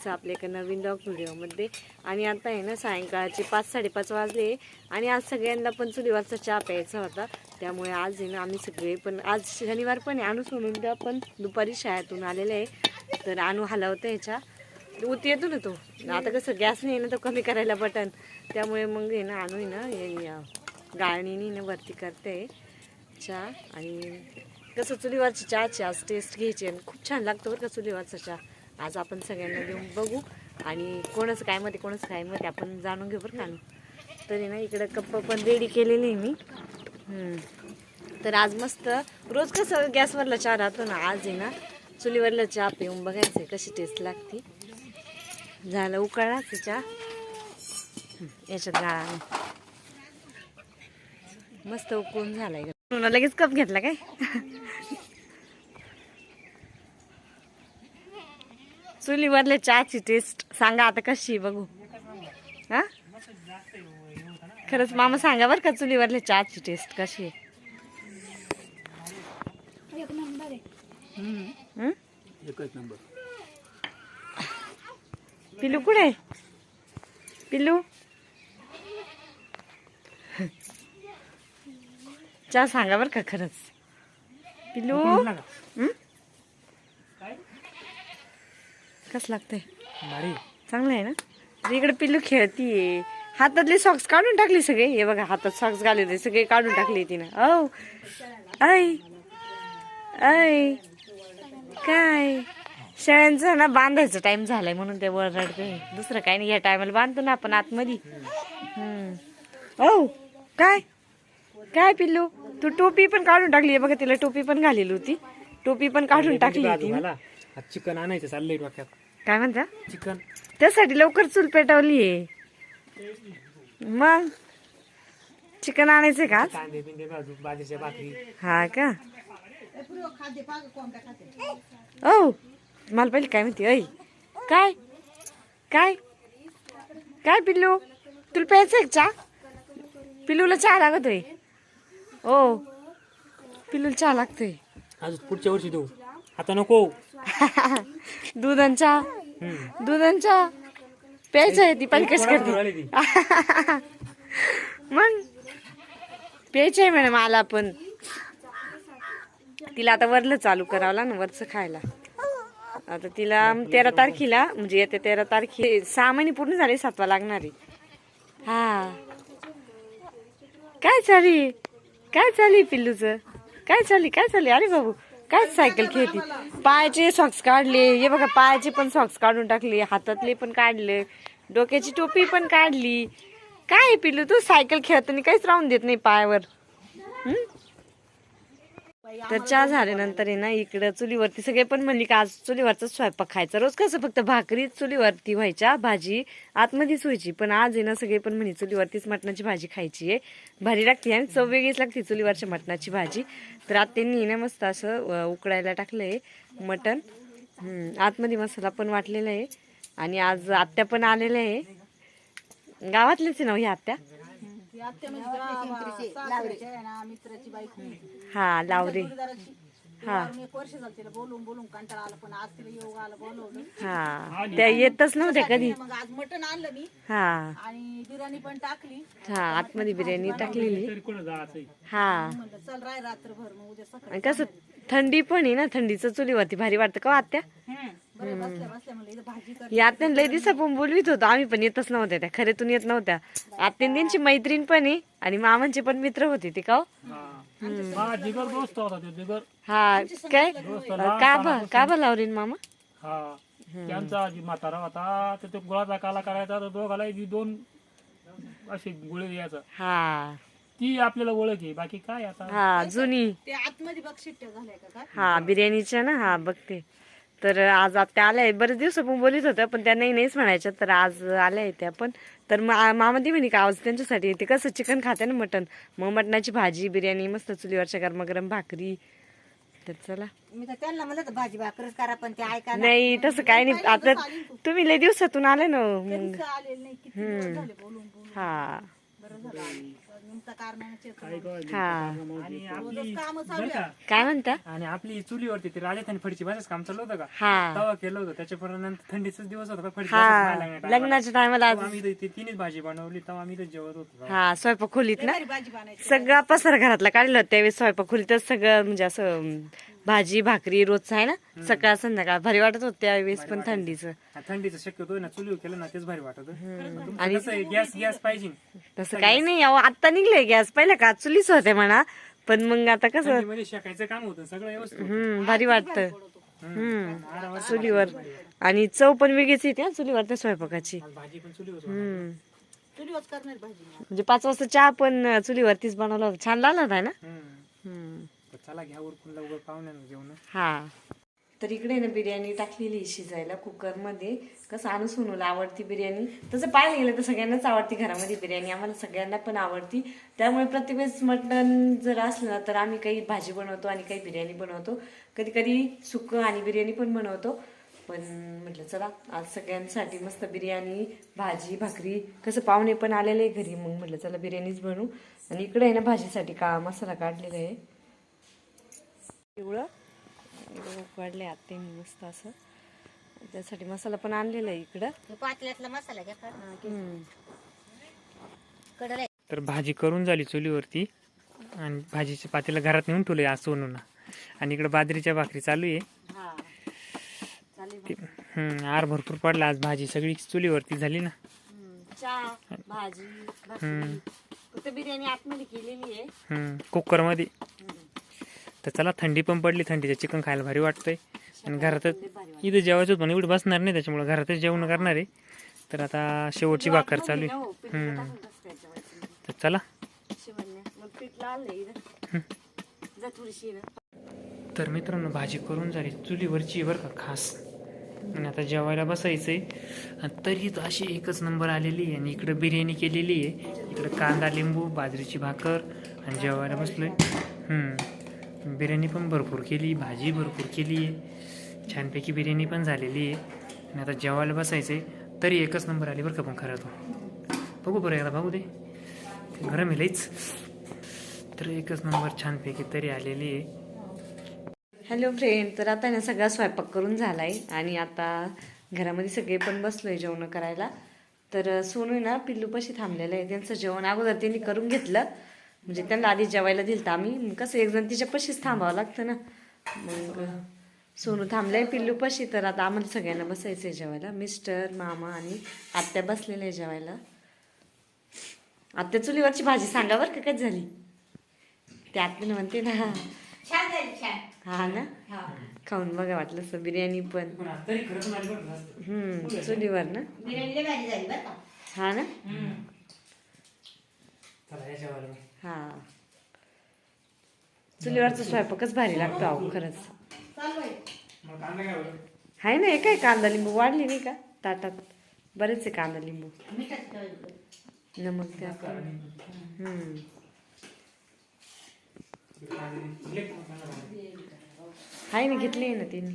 तुमचं आपल्या एका नवीन ब्लॉग व्हिडिओमध्ये आणि आता आहे ना सायंकाळचे पाच साडेपाच वाजले. आणि आज सगळ्यांना पण चुलीवरचा चहा प्यायचा होता. त्यामुळे आज आहे ना आम्ही सगळे पण आज शनिवार पण आहे. आणू सोडून द्या पण दुपारी शाळेतून आलेले आहे. तर आणू हलावतं ह्याच्या. उत येतो ना तो. आता कसं गॅस नाही ना तो कमी करायला बटन. त्यामुळे मग आहे ना आणू आहे ना हे या गाळणीने ना वरती करते. चहा आणि कसं चुलीवरची चहाची आज टेस्ट घ्यायची आणि खूप छान लागतो बरं का चुलीवरचा चहा. आज आपण सगळ्यांना घेऊन बघू. आणि कोणाचं काय मध्ये कोणाचं काय मध्ये आपण जाणून घेऊ बरं का? तरी ना इकडं कप्प पण रेडी केलेली आहे मी. तर आज मस्त रोज कसं गॅसवरला चहा राहतो ना आज आहे ना चुलीवरला चहा पिऊन बघायचं आहे कशी टेस्ट लागते. झालं उकळाच चहा. याच्यात गाळा मस्त उकळून झालाय. लगेच कप घेतला काय? चुलीवरले चहाची टेस्ट सांगा आता कशी आहे बघू. हा? खरंच मामा सांगा बरं का चुलीवरले चहाची टेस्ट कशी आहे. हं? एकच नंबर. पिल्लू कुठे आहे? पिल्लू चहा सांगा बरं का खरंच. पिल्लू हं? कसं लागतंय? भारी. चांगलं आहे ना? इकडे पिल्लू खेळतीये हातातले सॉक्स काढून टाकले सगळे. हे बघा हातात सॉक्स घालले सगळे काढून टाकले तिनं. औ. ऐ ऐ काय? शेळ्यांचं ना बांधायचं टाइम झालाय म्हणून ते वर रडते. दुसरं काही नाही या टायमाला बांधतो ना आपण आतमध्ये. औ. काय? काय पिल्लू? तू टोपी पण काढून टाकली बघा तिला टोपी पण घालेली होती. टोपी पण काढून टाकली होती चिकन आणायचं चाललंय डोक्यात. काय म्हणता? चिकन. त्यासाठी लवकर चूल पेटवली आहे. मग? चिकन आणायचंय का आज? कांदे बिंदे भाजू बाजरीच्या भाकरी. हा का? ओ मला पहिले काय म्हणते ऐ काय? काय? काय पिल्लू? तुला प्यायचं चहा? पिल्लूला चहा लागतोय. ओ पिल्लूला चहा लागतोय. आज पुढच्या वर्षी देऊ. आता नको. दूध आणि चहा. दूध आणि चहा प्यायचं आहे ती कोणाला करते? मग प्यायचं आहे मॅडम मला पण. तिला आता वरलं चालू करावं लागलं ना वरचं खायला. आता तिला तेरा तारखेला म्हणजे येत्या तेरा तारखे सहा महिने पूर्ण झाले सातवा लागणार आहे. हा. काय चाली काय चाली पिल्लूचं? काय चाली काय चाली अरे बाबू. काय सायकल खेळती? पायाचे सॉक्स काढले. हे बघा पायाचे पण सॉक्स काढून टाकले हातातले पण काढले डोक्याची टोपी पण काढली. काय आहे तू सायकल खेळताना काहीच राहून देत नाही पायावर. हम्म तर चहा झाल्यानंतर आहे ना इकडं चुलीवरती सगळे पण म्हणली का आज चुलीवरचा स्वयंपाक खायचा. रोज कसं फक्त भाकरी चुलीवरती व्हायच्या भाजी आतमध्येच व्हायची पण आज आहे ना सगळे पण म्हणे चुलीवरतीच मटणाची भाजी खायची आहे. भारी लागते आणि चव वेगळीच लागते चुलीवरच्या मटणाची भाजी. तर आत्यांनी ना मस्त असं उकडायला टाकलंय मटण. आतमध्ये मसाला पण वाटलेला आहे. आणि आज आत्या पण आलेल्या आहे. गावातलेच आहे ना हो ह्या आत्या? मित्राची बायको हा लावरे. हा. बोलून बोलून कंटाळा आला पण आज तिला योग आला बोलवलं हा. त्या येतच नव्हत्या कधी. मग आज मटण आणलं मी हा. आणि बिर्याणी पण टाकली हा आतमध्ये बिर्याणी टाकलेली. हा. म्हणलं चल राय रात्रभर मग उद्या सकाळी कसं थंडी पण आहे ना थंडीचं चुलीवरती. भारी वाटतं का हो आत्या? आत्याने लय दिवसा पण बोलवीत होतो. आम्ही पण येतच नव्हत्या त्या. खरेतून येत नव्हत्या. आत्याने त्यांची मैत्रीण पण आहे आणि मामांचे पण मित्र होते ते का हो? हा. जिगर दोस्त होता ते जिगर. हा काय? काबा काबा लावरीन मामा? हा. त्यांचा आजी म्हातारा होता. तर ते गुळाचा काला करायचा तर दोघाला जी दोन असे गुळे द्यायचा. हा. ती आपल्याला ओळख आहे. बाकी काय आता? हा जुनी. ते आतमध्ये शिट्ट्या झाल्या का हा बिर्याणीच्या ना? हा बघते. तर आज त्या आल्या बरेच दिवस पण बोलत होत्या पण त्या नाही नाहीच म्हणायच्या. तर आज आल्या आहेत त्या पण. तर मा- मामा ती म्हणे का आज त्यांच्यासाठी? येते कसं चिकन खाते ना मटन मग मटणाची भाजी बिर्याणी मस्त चुलीवरच्या गरमागरम भाकरी. तर चला. मी तर त्यांना म्हणलं भाजी भाकरच करा पण ते ऐका नाही तसं काय नाही. आता तुम्ही लय दिवसातून आले ना मग. बोलून बोलून. हा. आणि आपली काम बरं का? काय म्हणता? आणि आपली चुलीवरती ते राजस्थानी फडची भाजीच काम चालू होतं का? हा. तवा केलं होतं त्याच्यापर्यंत थंडीचाच दिवस होता का? फडची हा. लग्नाच्या टायमाला आम्ही ती तिन्हीच भाजी बनवली तेव्हा आम्ही इथं जेवत होतो. हा स्वयंपाक खोलीत ना भाजी बनायची. सगळा पसारा घरातला काढला होता त्यावेळेस स्वयंपाक खोलीतच सगळं म्हणजे असं भाजी भाकरी रोजचं आहे ना? सकाळ संध्याकाळ. भारी वाटत होत त्यावेळेस पण थंडीचं. थंडीचं शक्यतो ना. चुलीवर केलं ना तेच भारी वाटत आणि गॅस गॅस पाहिजे. तसं काही नाही. अहो आता निघले गॅस. पहिल्या का चुलीच होते म्हणा. पण मग आता कसं? शेकायचं काम होतं. सगळं भारी वाटतं. हम्म. चुलीवर. आणि चव पण वेगळीच येते हा चुलीवर त्या स्वयंपाकाची. आणि भाजी पण चुलीवर हम्म. म्हणजे पाच वाजता चहा पण चुलीवरतीच बनवला होता. छान लागला होता ना? तर चला घ्या उरकून लवकर पाहुण्यांना जेवण हा. तर इकडे ना बिर्याणी टाकलेली शिजायला कुकरमध्ये. कसं आणू सोनूला आवडती बिर्याणी? तसं पाहायला गेलं तर सगळ्यांनाच आवडती घरामध्ये बिर्याणी. आम्हाला सगळ्यांना पण आवडती. त्यामुळे प्रत्येक वेळेस मटण जर असलं ना तर आम्ही काही भाजी बनवतो आणि काही बिर्याणी बनवतो. कधी कधी सुकं आणि बिर्याणी पण बनवतो. पण म्हटलं चला आज सगळ्यांसाठी मस्त बिर्याणी भाजी भाकरी. कसं पाहुणे पण आलेले घरी मग म्हटलं चला बिर्याणीच बनवू. आणि इकडे आहे ना भाजीसाठी का मसाला काढलेला आहे. पिवळं वाढले आते मस्त असं. त्यासाठी मसाला पण आणलेला आहे इकडं. पातल्यातला मसाला घ्या तर भाजी करून झाली चुलीवरती. आणि भाजीच्या पातेला घरात नेऊन ठेवले आज सोनून. आणि इकडे बाजरीच्या भाकरी चालू आहे. हा. आर भरपूर पडला आज भाजी. सगळी चुलीवरती झाली ना. भाजी बिर्याणी आतमध्ये केलेली आहे. हम्म, कुकरमध्ये. तर चला थंडी पण पडली थंडीचं चिकन खायला भारी वाटतंय. आणि घरातच इथं जेवायचं होतं पण एवढं बसणार नाही त्याच्यामुळे घरातच जेवण करणार आहे. तर आता शेवटची भाकर चालू आहे. हो, जेवायचं? तर चला. तर मित्रांनो भाजी करून झाली चुलीवरची आहे बरं का खास. आणि आता जेवायला बसायचंय. आणि तरीच अशी एकच नंबर आलेली आहे आणि इकडं बिर्याणी केलेली आहे. इकडं कांदा लिंबू बाजरीची भाकर आणि जेवायला बसलोय. हम्म. बिर्याणी पण भरपूर केली भाजी भरपूर केली आहे छानपैकी बिर्याणी पण झालेली आहे. आणि आता जेवायला बसायचं आहे तरी एकच नंबर आली बरं का पण खरं तो. बघू बरं एकदा बघू दे. गरम आहे लईच तर एकच नंबर छानपैकी तरी आलेली आहे. हॅलो फ्रेंड तर आता ना सगळा स्वयंपाक करून झाला आहे आणि आता घरामध्ये सगळे पण बसलोय जेवण करायला. तर सोनू आहे ना पिल्लूपाशी थांबलेलं आहे. त्यांचं जेवण अगोदर त्यांनी करून घेतलं. म्हणजे त्यांना आधी जेवायला दिलं तर आम्ही कसं एक जण तिच्यापाशीच थांबावं लागतं ना. मग सोनू थांबलाय पिल्लूपाशी तर आता आम्हाला सगळ्यांना बसायचं आहे जेवायला. मिस्टर मामा आणि आत्या बसलेल्या आहे जेवायला. आत्या चुलीवरची भाजी सांगा बरं का काय झाली? ते आत्याने म्हणते ना. छान झाली छान. हा ना? खाऊन बघा वाटलं असं बिर्याणी पण. चुलीवर ना. हा ना चला या जेवायला मग. हा. चुलीवरचा स्वयंपाकच भारी लागतो अहो खरंच. आहे ना हे काय कांदा लिंबू वाढली नाही का? ताटात. बरेच आहे कांदा लिंबू. नमक हाय ना घेतली आहे ना त्यांनी